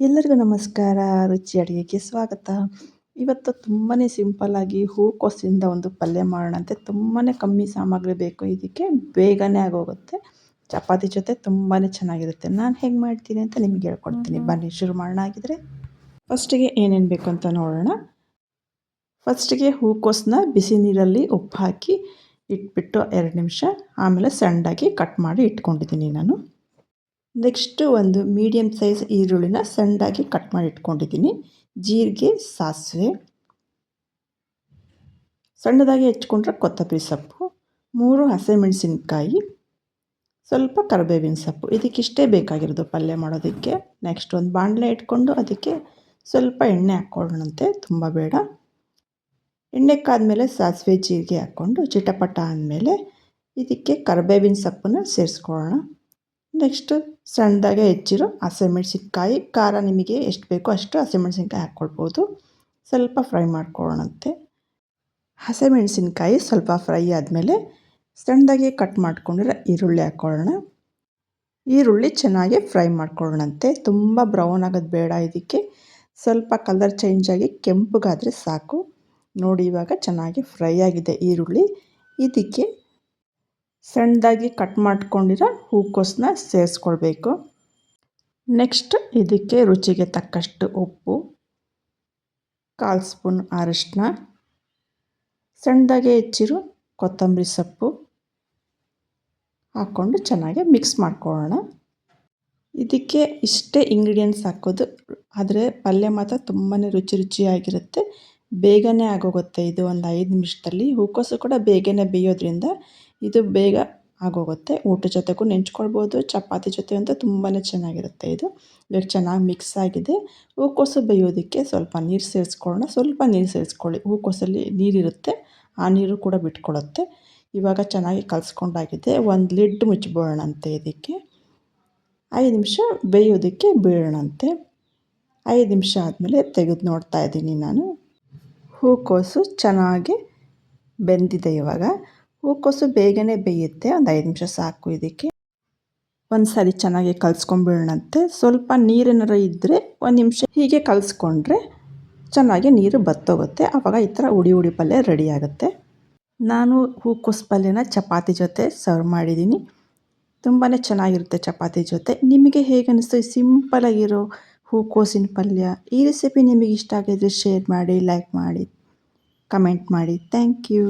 ಎಲ್ಲರಿಗೂ ನಮಸ್ಕಾರ ರುಚಿ ಅಡುಗೆಗೆ ಸ್ವಾಗತ. ಇವತ್ತು ತುಂಬಾ ಸಿಂಪಲ್ಲಾಗಿ ಹೂಕೋಸಿಂದ ಒಂದು ಪಲ್ಯ ಮಾಡೋಣಂತೆ ತುಂಬಾ ಕಮ್ಮಿ ಸಾಮಗ್ರಿ ಬೇಕು. ಇದಕ್ಕೆ ಬೇಗನೆ ಆಗೋಗುತ್ತೆ. ಚಪಾತಿ ಜೊತೆ ತುಂಬಾ ಚೆನ್ನಾಗಿರುತ್ತೆ. ನಾನು ಹೇಗೆ ಮಾಡ್ತೀನಿ ಅಂತ ನಿಮಗೆ ಹೇಳ್ಕೊಡ್ತೀನಿ. ಬನ್ನಿ ಶುರು ಮಾಡೋಣ ಆಗಿದ್ರೆ ಫಸ್ಟಿಗೆ ಏನೇನು ಬೇಕು ಅಂತ ನೋಡೋಣ. ಫಸ್ಟಿಗೆ ಹೂಕೋಸನ್ನ ಬಿಸಿ ನೀರಲ್ಲಿ ಉಪ್ಪು ಹಾಕಿ ಇಟ್ಬಿಟ್ಟು ಎರಡು ನಿಮಿಷ. ಆಮೇಲೆ ಸಣ್ಣಾಗಿ ಕಟ್ ಮಾಡಿ ಇಟ್ಕೊಂಡಿದ್ದೀನಿ ನಾನು. ನೆಕ್ಸ್ಟು ಒಂದು ಮೀಡಿಯಮ್ ಸೈಜ್ ಈರುಳ್ಳಿನ ಸಣ್ಣದಾಗಿ ಕಟ್ ಮಾಡಿ ಇಟ್ಕೊಂಡಿದ್ದೀನಿ. ಜೀರಿಗೆ, ಸಾಸಿವೆ. ಸಣ್ಣದಾಗಿ ಹೆಚ್ಕೊಂಡ್ರೆ ಕೊತ್ತಂಬರಿ ಸೊಪ್ಪು, ಮೂರು ಹಸಿಮೆಣಸಿನ್ಕಾಯಿ, ಸ್ವಲ್ಪ ಕರಿಬೇವಿನ ಸೊಪ್ಪು. ಇದಕ್ಕಿಷ್ಟೇ ಬೇಕಾಗಿರೋದು ಪಲ್ಯ ಮಾಡೋದಕ್ಕೆ. ನೆಕ್ಸ್ಟ್ ಒಂದು ಬಾಣಲೆ ಇಟ್ಕೊಂಡು ಅದಕ್ಕೆ ಸ್ವಲ್ಪ ಎಣ್ಣೆ ಹಾಕ್ಕೊಳ್ಳೋಣಂತೆ, ತುಂಬ ಬೇಡ. ಎಣ್ಣೆ ಕಾದ್ಮೇಲೆ ಸಾಸಿವೆ, ಜೀರಿಗೆ ಹಾಕ್ಕೊಂಡು ಚಿಟಪಟ ಅಂದಮೇಲೆ ಇದಕ್ಕೆ ಕರಿಬೇವಿನ ಸೊಪ್ಪನ್ನು ಸೇರಿಸ್ಕೊಳ್ಳೋಣ. ನೆಕ್ಸ್ಟ್ ಸಣ್ಣದಾಗೆ ಹೆಚ್ಚಿರೋ ಹಸಿಮೆಣ್ಸಿನ್ಕಾಯಿ. ಖಾರ ನಿಮಗೆ ಎಷ್ಟು ಬೇಕೋ ಅಷ್ಟು ಹಸಿಮೆಣ್ಸಿನ್ಕಾಯಿ ಹಾಕ್ಕೊಳ್ಬೋದು. ಸ್ವಲ್ಪ ಫ್ರೈ ಮಾಡ್ಕೊಳ್ಳೋಣಂತೆ. ಹಸಿಮೆಣ್ಸಿನ್ಕಾಯಿ ಸ್ವಲ್ಪ ಫ್ರೈ ಆದಮೇಲೆ ಸಣ್ಣದಾಗೆ ಕಟ್ ಮಾಡ್ಕೊಂಡಿರೋ ಈರುಳ್ಳಿ ಹಾಕ್ಕೊಳ್ಳೋಣ. ಈರುಳ್ಳಿ ಚೆನ್ನಾಗಿ ಫ್ರೈ ಮಾಡ್ಕೊಳ್ಳೋಣಂತೆ. ತುಂಬ ಬ್ರೌನ್ ಆಗೋದು ಬೇಡ ಇದಕ್ಕೆ. ಸ್ವಲ್ಪ ಕಲರ್ ಚೇಂಜ್ ಆಗಿ ಕೆಂಪಗಾದರೆ ಸಾಕು. ನೋಡಿ ಇವಾಗ ಚೆನ್ನಾಗಿ ಫ್ರೈ ಆಗಿದೆ ಈರುಳ್ಳಿ. ಇದಕ್ಕೆ ಸಣ್ಣದಾಗಿ ಕಟ್ ಮಾಡ್ಕೊಂಡಿರೋ ಹೂಕೋಸನ್ನ ಸೇರಿಸ್ಕೊಳ್ಬೇಕು. ನೆಕ್ಸ್ಟ್ ಇದಕ್ಕೆ ರುಚಿಗೆ ತಕ್ಕಷ್ಟು ಉಪ್ಪು, ಕಾಲು ಸ್ಪೂನ್ ಅರಿಶಿನ ಸಣ್ಣದಾಗೆ ಹೆಚ್ಚಿರೋ ಕೊತ್ತಂಬರಿ ಸೊಪ್ಪು ಹಾಕ್ಕೊಂಡು ಚೆನ್ನಾಗಿ ಮಿಕ್ಸ್ ಮಾಡ್ಕೊಳ್ಳೋಣ. ಇದಕ್ಕೆ ಇಷ್ಟೇ ಇಂಗ್ರೀಡಿಯೆಂಟ್ಸ್ ಹಾಕೋದು, ಆದರೆ ಪಲ್ಯ ಮಾತ್ರ ತುಂಬಾ ರುಚಿ ರುಚಿಯಾಗಿರುತ್ತೆ. ಬೇಗನೆ ಆಗೋಗುತ್ತೆ ಇದು ಒಂದು ಐದು ನಿಮಿಷದಲ್ಲಿ. ಹೂಕೋಸು ಕೂಡ ಬೇಗನೆ ಬೇಯೋದ್ರಿಂದ ಇದು ಬೇಗ ಆಗೋಗುತ್ತೆ. ಊಟದ ಜೊತೆಗೂ ನೆಂಚ್ಕೊಳ್ಬೋದು. ಚಪಾತಿ ಜೊತೆ ಅಂತ ತುಂಬಾ ಚೆನ್ನಾಗಿರುತ್ತೆ ಇದು. ಇವಾಗ ಚೆನ್ನಾಗಿ ಮಿಕ್ಸ್ ಆಗಿದೆ. ಹೂಕೋಸು ಬೇಯೋದಕ್ಕೆ ಸ್ವಲ್ಪ ನೀರು ಸೇರಿಸ್ಕೊಳ್ಳೋಣ. ಸ್ವಲ್ಪ ನೀರು ಸೇರಿಸ್ಕೊಳ್ಳಿ. ಹೂಕೋಸಲ್ಲಿ ನೀರಿರುತ್ತೆ. ಆ ನೀರು ಕೂಡ ಬಿಟ್ಕೊಳ್ಳುತ್ತೆ ಇವಾಗ ಚೆನ್ನಾಗಿ ಕಲಿಸ್ಕೊಂಡಾಗಿದೆ. ಒಂದು ಲಿಡ್ ಮುಚ್ಚಿಬಿಡೋಣಂತೆ ಇದಕ್ಕೆ. ಐದು ನಿಮಿಷ ಬೇಯೋದಕ್ಕೆ ಬೀಳೋಣಂತೆ ಐದು ನಿಮಿಷ ಆದಮೇಲೆ ತೆಗೆದು ನೋಡ್ತಾ ಇದ್ದೀನಿ ನಾನು. ಹೂಕೋಸು ಚೆನ್ನಾಗಿ ಬೆಂದಿದೆ ಇವಾಗ. ಹೂಕೋಸು ಬೇಗನೆ ಬೇಯುತ್ತೆ, ಒಂದು ಐದು ನಿಮಿಷ ಸಾಕು ಇದಕ್ಕೆ. ಒಂದು ಸಾರಿ ಚೆನ್ನಾಗಿ ಕಲಿಸ್ಕೊಂಬಿಡೋಣಂತೆ ಸ್ವಲ್ಪ ನೀರೇನಾರ ಇದ್ದರೆ ಒಂದು ನಿಮಿಷ ಹೀಗೆ ಕಲಿಸ್ಕೊಂಡ್ರೆ ಚೆನ್ನಾಗಿ ನೀರು ಬತ್ತೋಗುತ್ತೆ. ಆವಾಗ ಈ ಥರ ಉಡಿ ಉಡಿ ಪಲ್ಯ ರೆಡಿ ಆಗುತ್ತೆ. ನಾನು ಹೂಕೋಸು ಪಲ್ಯನ ಚಪಾತಿ ಜೊತೆ ಸರ್ವ್ ಮಾಡಿದ್ದೀನಿ. ತುಂಬಾ ಚೆನ್ನಾಗಿರುತ್ತೆ ಚಪಾತಿ ಜೊತೆ. ನಿಮಗೆ ಹೇಗೆ ಅನ್ನಿಸ್ತು ಸಿಂಪಲಾಗಿರೋ ಹೂಕೋಸಿನ ಪಲ್ಯ. ಈ ರೆಸಿಪಿ ನಿಮಗೆ ಇಷ್ಟ ಆಗಿದ್ರೆ ಶೇರ್ ಮಾಡಿ, ಲೈಕ್ ಮಾಡಿ, ಕಮೆಂಟ್ ಮಾಡಿ. Thank you.